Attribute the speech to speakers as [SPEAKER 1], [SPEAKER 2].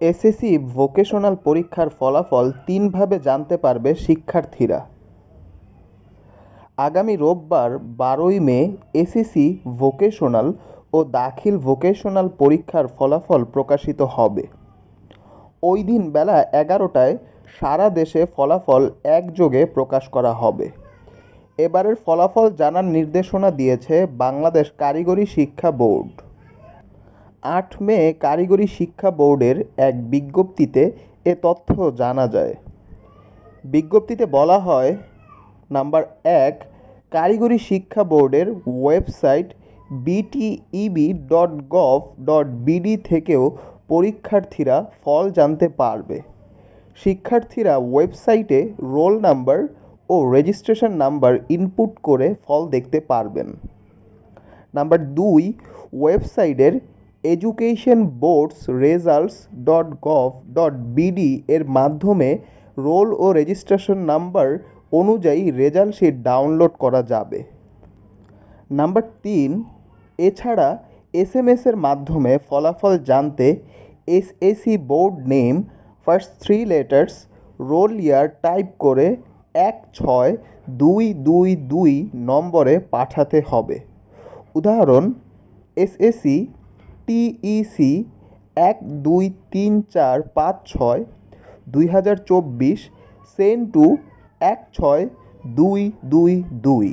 [SPEAKER 1] SSC vocational পরীক্ষার ফলাফল তিনভাবে জানতে পারবে শিক্ষার্থীরা। আগামী রোববার বারোই মে এসএসসি ভোকেশনাল ও দাখিল ভোকেশনাল পরীক্ষার ফলাফল প্রকাশিত হবে। ওই দিন বেলা এগারোটায় সারা দেশে ফলাফল একযোগে প্রকাশ করা হবে। এবারের ফলাফল জানার নির্দেশনা দিয়েছে বাংলাদেশ কারিগরি শিক্ষা বোর্ড। আট মে কারিগরি শিক্ষা বোর্ডের এক বিজ্ঞপ্তিতে এ তথ্য জানা যায়। বিজ্ঞপ্তিতে বলা হয়, নাম্বার এক, কারিগরি শিক্ষা বোর্ডের website BTEB dot gov dot BD থেকেও পরীক্ষার্থীরা ফল জানতে পারবে। শিক্ষার্থীরা ওয়েবসাইটে রোল নাম্বার ও রেজিস্ট্রেশন নাম্বার ইনপুট করে ফল দেখতে পারবেন। নাম্বার দুই, ওয়েবসাইটের education boards results dot gov dot BD এর মাধ্যমে রোল ও রেজিস্ট্রেশন নাম্বার অনুযায়ী রেজাল্ট শিট ডাউনলোড করা যাবে। নাম্বার তিন, এছাড়া এস এম এসের মাধ্যমে ফলাফল জানতে SSC board name first three letters roll year type করে এক ছয় দুই দুই দুই নম্বরে পাঠাতে হবে। উদাহরণ এস এসএসসি টিইসি এক দুই তিন চার পাঁচ ছয় দুই হাজার চব্বিশ সেন্টু এক ছয় দুই দুই দুই।